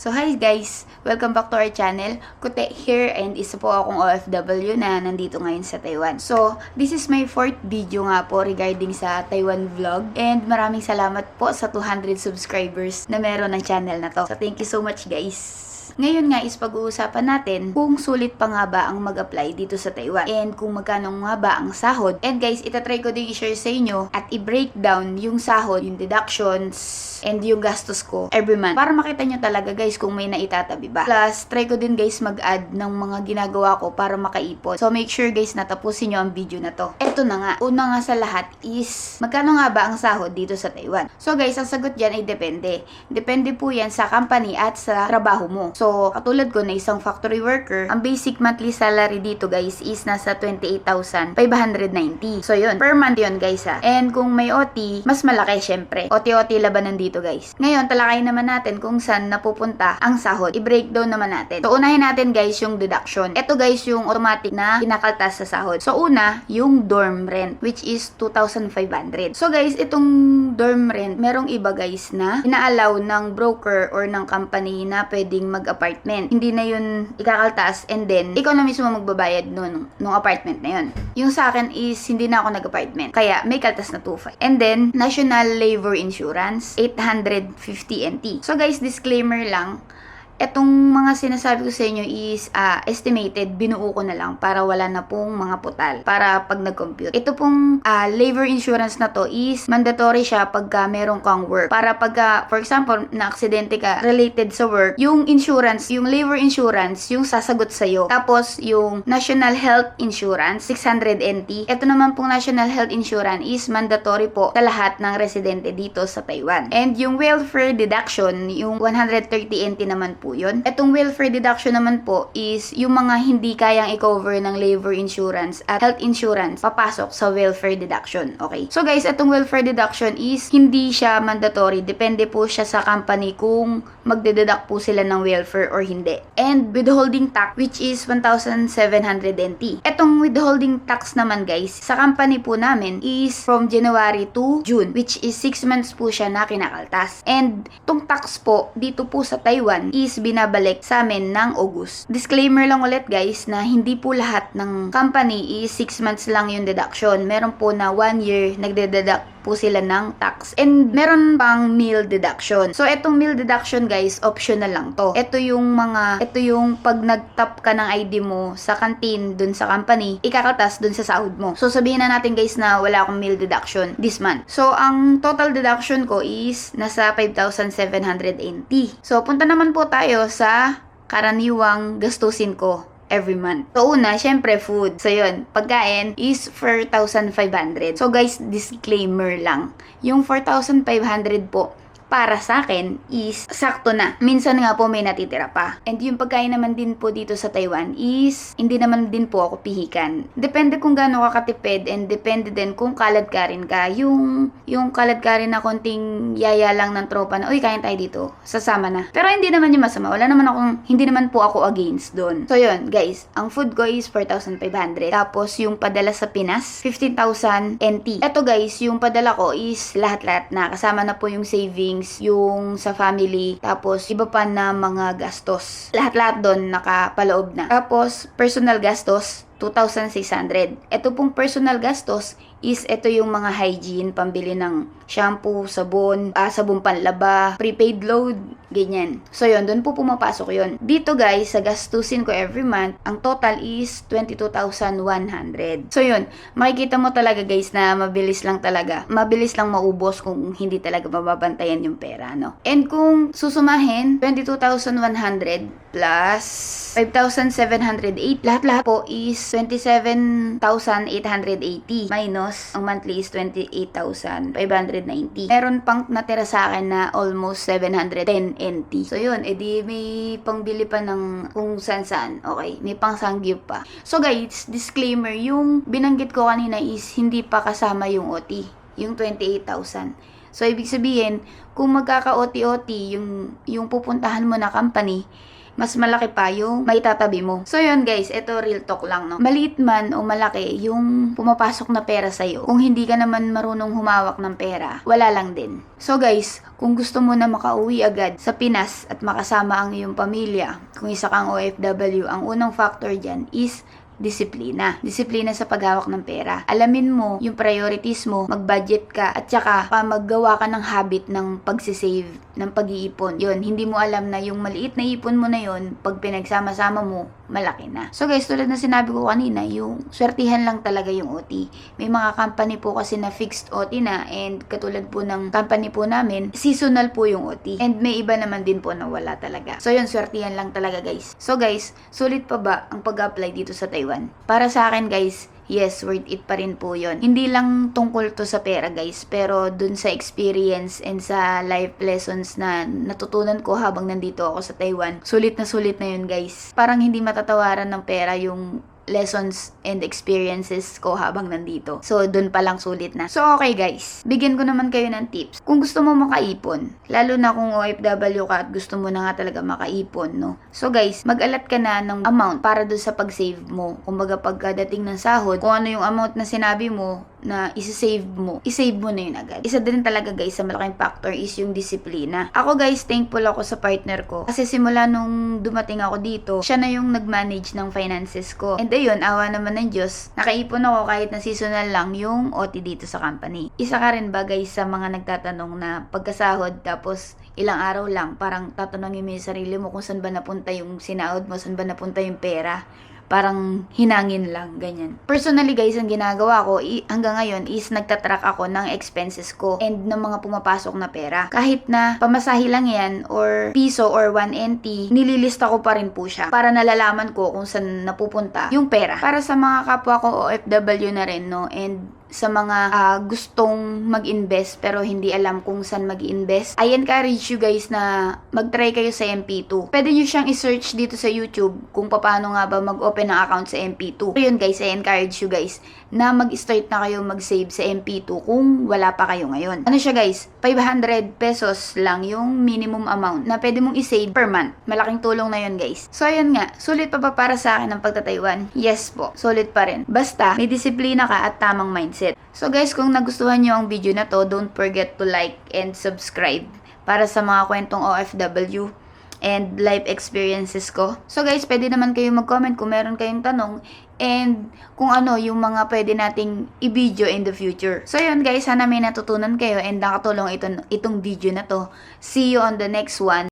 So hi guys! Welcome back to our channel. Kute here and isa po akong OFW na nandito ngayon sa Taiwan. So, this is my fourth video nga po regarding sa Taiwan vlog. And maraming salamat po sa 200 subscribers na meron ng channel na to. So, thank you so much guys! Ngayon nga is pag-uusapan natin kung sulit pa nga ba ang mag-apply dito sa Taiwan and kung magkano nga ba ang sahod. And guys, itatry ko din i-share sa inyo at i-breakdown yung sahod, yung deductions, and yung gastos ko every month. Para makita nyo talaga guys kung may naitatabi ba. Plus, try ko din guys mag-add ng mga ginagawa ko para makaipon. So make sure guys na tapusin nyo ang video na to. Eto na nga, una nga sa lahat is magkano nga ba ang sahod dito sa Taiwan? So guys, ang sagot dyan ay depende. Depende po yan sa company at sa trabaho mo. So, katulad ko na isang factory worker, ang basic monthly salary dito guys is nasa 28,590. So yun, per month yun guys ha. And kung may OT, mas malaki syempre. OT-OT labanan dito guys. Ngayon, talakay naman natin kung saan napupunta ang sahod. I-breakdown naman natin. So, unahin natin guys yung deduction. Ito guys yung automatic na kinakaltas sa sahod. So, una, yung dorm rent, which is 2,500. So, guys, itong dorm rent, merong iba guys na inaalaw ng broker or ng company na pwedeng mag-apartment. Hindi na yun ikakaltas and then, ikaw na mismo magbabayad nun, nung apartment na yun. Yung sa akin is, hindi na ako nag-apartment. Kaya, may kaltas na 2,500. And then, National Labor Insurance, 850 NT. So guys, disclaimer lang, etong mga sinasabi ko sa inyo is ah, estimated, binuo ko na lang para wala na pong mga putal para pag nag-compute. Ito pong ah, labor insurance na to is mandatory siya pagka meron kang work. Para pagka, for example, na-aksidente ka related sa work, yung insurance, yung labor insurance, yung sasagot sa'yo. Tapos, yung National Health Insurance, 600 NT. Ito naman pong National Health Insurance is mandatory po sa lahat ng residente dito sa Taiwan. And yung welfare deduction, yung 130 NT naman po yun. Itong welfare deduction naman po is yung mga hindi kayang i-cover ng labor insurance at health insurance papasok sa welfare deduction. Okay? So guys, itong welfare deduction is hindi siya mandatory. Depende po siya sa company kung magdededuct po sila ng welfare or hindi. And withholding tax which is 1,700 NT. Itong withholding tax naman guys, sa company po namin is from January to June which is 6 months po siya na kinakaltas. And itong tax po dito po sa Taiwan is binabalik sa amin ng August. Disclaimer lang ulit guys na hindi po lahat ng company is 6 months lang yung deduction. Meron po na 1 year nagde-deduct po sila ng tax. And meron pang meal deduction. So, etong meal deduction guys, optional lang to. Ito yung mga, ito yung pag nag-tap ka ng ID mo sa canteen dun sa company, ikakatas dun sa sahod mo. So, sabihin na natin guys na wala akong meal deduction this month. So, ang total deduction ko is nasa 5,780. So, punta naman po tayo sa karaniwang gastusin ko every month. So, una, syempre, food. So, yun, pagkain is 4,500. So, guys, disclaimer lang. Yung 4,500 po, para sa akin is sakto na. Minsan nga po may natitira pa. And yung pagkain naman din po dito sa Taiwan is hindi naman din po ako pihikan. Depende kung gaano ka katipid and depende din kung kalad ka rin ka. Yung, yung kalad ka rin na konting yaya lang ng tropa na, uy, kain tayo dito. Sasama na. Pero hindi naman yung masama. Wala naman akong, hindi naman po ako against doon. So yun, guys, ang food ko is 4,500. Tapos yung padala sa Pinas, 15,000 NT. Ito guys, yung padala ko is lahat-lahat na. Kasama na po yung savings yung sa family, tapos iba pa na mga gastos. Lahat-lahat doon nakapaloob na. Tapos, personal gastos, 2,600. Ito pong personal gastos is ito yung mga hygiene, pambili ng shampoo, sabon, ah, sabon panlaba, prepaid load, ganyan. So yun, doon po pumapasok yun. Dito guys, sa gastusin ko every month, ang total is 22,100. So yun, makikita mo talaga guys na mabilis lang talaga. Mabilis lang maubos kung hindi talaga mababantayan yung pera, no? And kung susumahin, 22,100 plus 5,708, lahat-lahat po is 27,880 minus ang monthly is 28,590. Meron pang natira sa akin na almost 710 NT. So yun, edi may pangbili pa ng kung saan saan. Okay, may pang sangyup pa. So guys, disclaimer, yung binanggit ko kanina is hindi pa kasama yung OT, yung 28,000. So ibig sabihin, kung magkaka-OT-OT yung yung pupuntahan mo na company, mas malaki pa yung maitatabi mo. So yun guys, ito real talk lang no. Maliit man o malaki yung pumapasok na pera sa'yo. Kung hindi ka naman marunong humawak ng pera, wala lang din. So guys, kung gusto mo na makauwi agad sa Pinas at makasama ang iyong pamilya, kung isa kang OFW, ang unang factor dyan is disiplina. Disiplina sa paghawak ng pera. Alamin mo yung priorities mo, mag-budget ka, at saka pa maggawa ka ng habit ng pagsisave, ng pag-iipon. Yun, hindi mo alam na yung maliit na ipon mo na yun, pag pinagsama-sama mo, malaki na. So guys, tulad na sinabi ko kanina, yung swertihan lang talaga yung OT. May mga company po kasi na fixed OT na and katulad po ng company po namin, seasonal po yung OT. And may iba naman din po na wala talaga. So yun, swertihan lang talaga guys. So guys, sulit pa ba ang pag-apply dito sa Taiwan? Para sa akin guys, yes, worth it pa rin po yon. Hindi lang tungkol to sa pera guys, pero dun sa experience and sa life lessons na natutunan ko habang nandito ako sa Taiwan, sulit na sulit na yun guys. Parang hindi matatawaran ng pera yung lessons and experiences ko habang nandito. So, dun pa lang sulit na. So, okay guys. Bigyan ko naman kayo ng tips. Kung gusto mo makaipon, lalo na kung OFW ka at gusto mo na nga talaga makaipon, no? So, guys, mag-alat ka na ng amount para doon sa pag-save mo. Kumbaga, pagkadating ng sahod, kung ano yung amount na sinabi mo, na isa-save mo, isave mo na yun agad. Isa din talaga guys sa malaking factor is yung disiplina. Ako guys, thankful ako sa partner ko. Kasi simula nung dumating ako dito, siya na yung nag-manage ng finances ko. And ayun, awa naman ng Diyos, nakaipon ako kahit na seasonal lang yung OT dito sa company. Isa ka rin ba guys sa mga nagtatanong na pagkasahod tapos ilang araw lang, parang tatanungin mo yung sarili mo kung saan ba napunta yung sinahod mo, saan ba napunta yung pera parang hinangin lang, ganyan. Personally guys, ang ginagawa ko i- hanggang ngayon is nagtatrack ako ng expenses ko and ng mga pumapasok na pera. Kahit na pamasahe lang yan or piso or 1 NT, nililista ko pa rin po siya para nalalaman ko kung saan napupunta yung pera. Para sa mga kapwa ko OFW na rin, no, and sa mga ah, gustong mag-invest pero hindi alam kung saan mag-invest, I encourage you guys na mag-try kayo sa MP2. Pwede nyo siyang i-search dito sa YouTube kung paano nga ba mag-open ng account sa MP2. So yun guys, I encourage you guys na mag-start na kayo mag-save sa MP2 kung wala pa kayo ngayon. Ano siya guys? 500 pesos lang yung minimum amount na pwede mong i-save per month. Malaking tulong na yun guys. So ayun nga, sulit pa ba para sa akin ang pagtataywan? Yes po, sulit pa rin. Basta, may disiplina ka at tamang mindset. So guys, kung nagustuhan nyo ang video na to, don't forget to like and subscribe para sa mga kwentong OFW and life experiences ko. So guys, pwede naman kayo mag-comment kung meron kayong tanong and kung ano yung mga pwede nating i-video in the future. So yun guys, sana may natutunan kayo and nakatulong ito, itong video na to. See you on the next one.